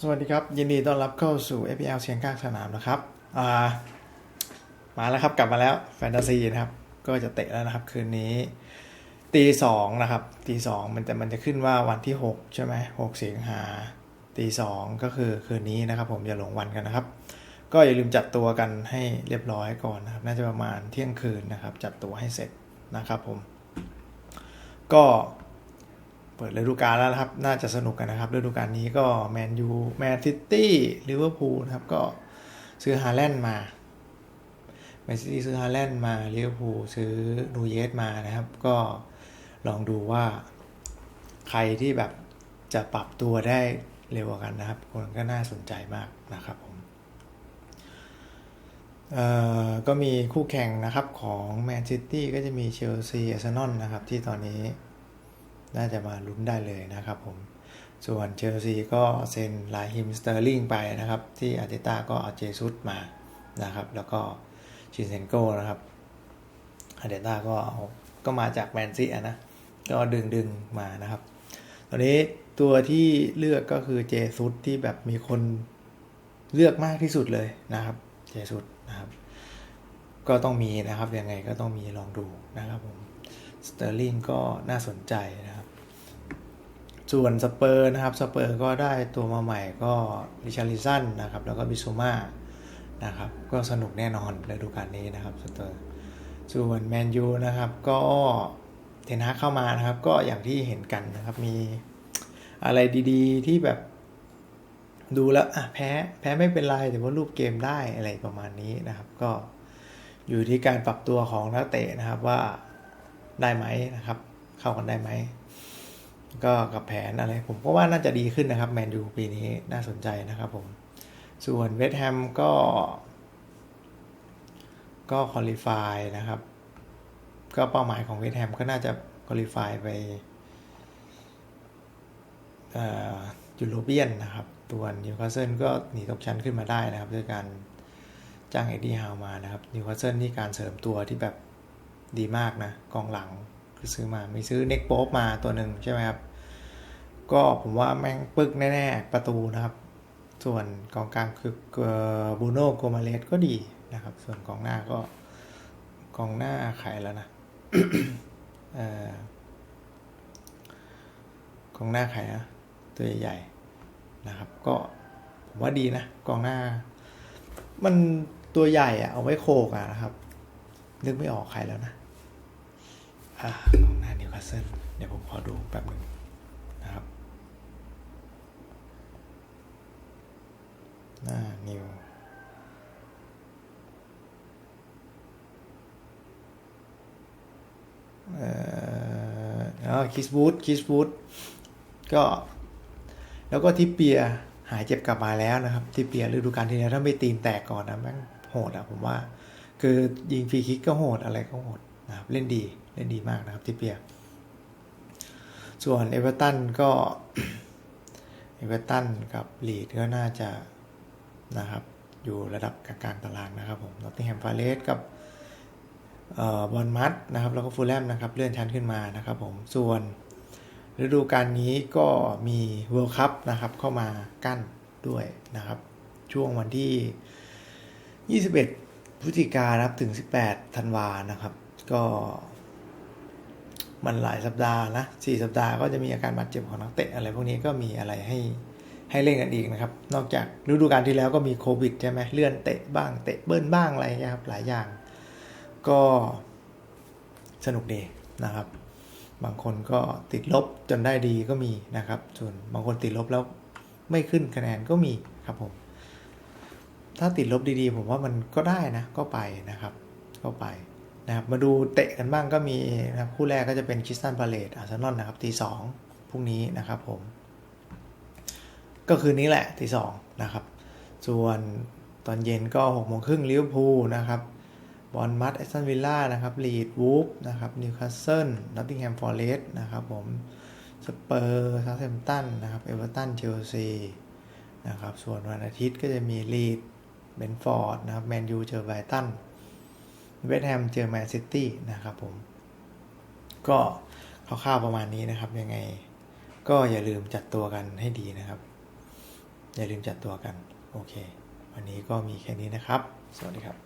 สวัสดีครับ ยินดีต้อนรับเข้าสู่ FPL เสียงกลางสนามนะครับามาแล้วครับกลับมาแล้วแฟนตาซีนะครับ ก็จะเตะแล้วนะครับ คืนนี้ตีสองนะครับตีสองมันจะมันจะขึ้นว่าวันที่ 6 ใช่ไหมหกสิงหาตีสองก็คือคืนนี้นะครับ ผมอย่าหลงวันกันนะครับ ก็อย่าลืมจัดตัวกันให้เรียบร้อยก่อนนะครับ น่าจะประมาณเที่ยงคืนนะครับ จัดตัวให้เสร็จนะครับผม ก็ เปิดฤดูกาลแล้วนะครับ น่าจะสนุกกันนะครับฤดูกาลนี้ก็แมนยูแมนซิตี้ลิเวอร์พูลนะครับก็ซื้อฮาแลนด์มาแมนซิตี้ซื้อฮาแลนด์มาลิเวอร์พูลซื้อนูเยสมานะครับ ก็ลองดูว่าใครที่แบบจะปรับตัวได้เร็วกว่ากันนะครับ คนก็น่าสนใจมากนะครับผมเอ่อก็มีคู่แข่งนะครับของแมนซิตี้ก็จะมีเชลซีอาร์เซนอลนะครับที่ตอนนี้ น่าจะมาลุ้นได้เลยนะครับผม ส่วนเชลซีก็เซ็นลายฮิมสเตอร์ลิงไปนะครับ ที่อาร์เตต้าก็เอาเจซุสมานะครับ แล้วก็ชินเซนโกนะครับอาร์เตต้าก็เอาก็มาจากแมนซีนะ ก็ดึงดึงมานะครับ ตอนนี้ตัวที่เลือกก็คือเจซุสที่แบบมีคนเลือกมากที่สุดเลยนะครับ เจซุสนะครับ ก็ต้องมีนะครับยังไงก็ต้องมีลองดูนะครับผมสเตอร์ลิงก็น่าสนใจนะครับ ส่วนสเปอร์นะครับสเปอร์ก็ได้ตัวมาใหม่ก็ริชาริสันนะครับแล้วก็บิซูมานะครับก็สนุกแน่นอนฤดูกาลนี้นะครับสเปอร์ส่วนแมนยูนะครับก็เทนฮาเข้ามานะครับก็อย่างที่เห็นกันนะครับมีอะไรดีๆที่แบบดูแล้วอะแพ้แพ้ไม่เป็นไรแต่ว่ารูปเกมได้อะไรประมาณนี้นะครับก็อยู่ที่การปรับตัวของนักเตะนะครับว่าได้ไหมนะครับ เข้ากันได้ไหม ก็กับแผนอะไร ผมก็ว่าน่าจะดีขึ้นนะครับแมนยูปีนี้น่าสนใจนะครับผม ส่วนเวสต์แฮมก็ ก็คอลี่ฟายนะครับ ก็เป้าหมายของเวสต์แฮมก็น่าจะคอลี่ฟายไปยูโรเปียนนะครับตัวนนิวคาสเซิลก็หนีตกชั้นขึ้นมาได้นะครับด้วยการจ้างเอ็ดดี้ฮาวมานะครับนิวคาสเซิลนี่การเสริมตัวที่แบบดีมากนะกองหลัง คือซื้อมา มีซื้อเน็กโป๊ปมาตัวหนึ่งใช่ไหมครับ ก็ผมว่าแม่งปึกแน่ๆ ประตูนะครับ ส่วนกองกลางคือบูโน่โกมาเลสก็ดีนะครับ ส่วนกองหน้าก็กองหน้าขายแล้วนะกองหน้าขายนะตัวใหญ่ๆนะครับ ก็ผมว่าดีนะกองหน้า มันตัวใหญ่อะเอาไว้โคกอะนะครับนึกไม่ออกใครแล้วนะ อ่ากองหน้านิวคาสเซิลเดี๋ยวผมขอดูแป๊บหนึ่งนะครับ หน้านิวเอ่ออ๋อคิสบูธคิสบูธก็ แล้วก็ทิปเปียหายเจ็บกลับมาแล้วนะครับ ทิปเปียฤดูกาลที่แล้วถ้าไม่ตีนแตกก่อนนะแม่งโหดอะผมว่า คือยิงฟรีคิกก็โหดอะไรก็โหด นะครับเล่นดีเล่นดีมากนะครับทิปเปีย ส่วนเอเวอร์ตันก็เอเวอร์ตันกับลีดก็น่าจะนะครับอยู่ระดับกลางๆตารางนะครับผมนอตติงแฮมฟาเรสกับบอลมัดนะครับแล้วก็ฟูลแลมนะครับเลื่อนชั้นขึ้นมานะครับผมส่วนฤดูกาลนี้ก็มีเวิลด์คัพนะครับเข้ามากั้นด้วยนะครับ ช่วงวันที่ 21 พฤศจิกายนครับถึง 18 ธันวานะครับ ก็มันหลายสัปดาห์นะ4สัปดาห์ก็จะมีอาการบาดเจ็บของนักเตะอะไรพวกนี้ก็มีอะไรให้ให้เล่นกันอีกนะครับ นอกจากฤดูกาลที่แล้วก็มีโควิดใช่ไหมเลื่อนเตะบ้างเตะเบิ้ลบ้างอะไรเงี้ยครับหลายอย่าง ก็สนุกดีนะครับ บางคนก็ติดลบจนได้ดีก็มีนะครับ ส่วนบางคนติดลบแล้วไม่ขึ้นคะแนนก็มีครับผม ถ้าติดลบดีๆ ผมว่ามันก็ได้นะ ก็ไปนะครับ ก็ไป นะครับมาดูเตะกันบ้างก็มีนะครับคู่แรกก็จะเป็นคริสตันพาเลตอาร์เซนอลนะครับตีสองพรุ่งนี้นะครับผม ก็คืนนี้แหละตีสองนะครับ ส่วนตอนเย็นก็หกโมงครึ่งลิเวอร์พูลนะครับบอลมัดแอสตันวิลล่านะครับลีดวูฟนะครับนิวคาสเซิลนอตติงแฮมฟอร์เรสต์นะครับผมสเปอร์ซาเซมตันนะครับเอเวอร์ตันเชลซีนะครับส่วนวันอาทิตย์ก็จะมีลีดเบนฟอร์ดนะครับแมนยูเจอไบรตัน เวสต์แฮมเจอแมนซิตี้นะครับผม ก็คร่าวๆประมาณนี้นะครับ ยังไง ก็อย่าลืมจัดตัวกันให้ดีนะครับ อย่าลืมจัดตัวกัน โอเค วันนี้ก็มีแค่นี้นะครับ สวัสดีครับ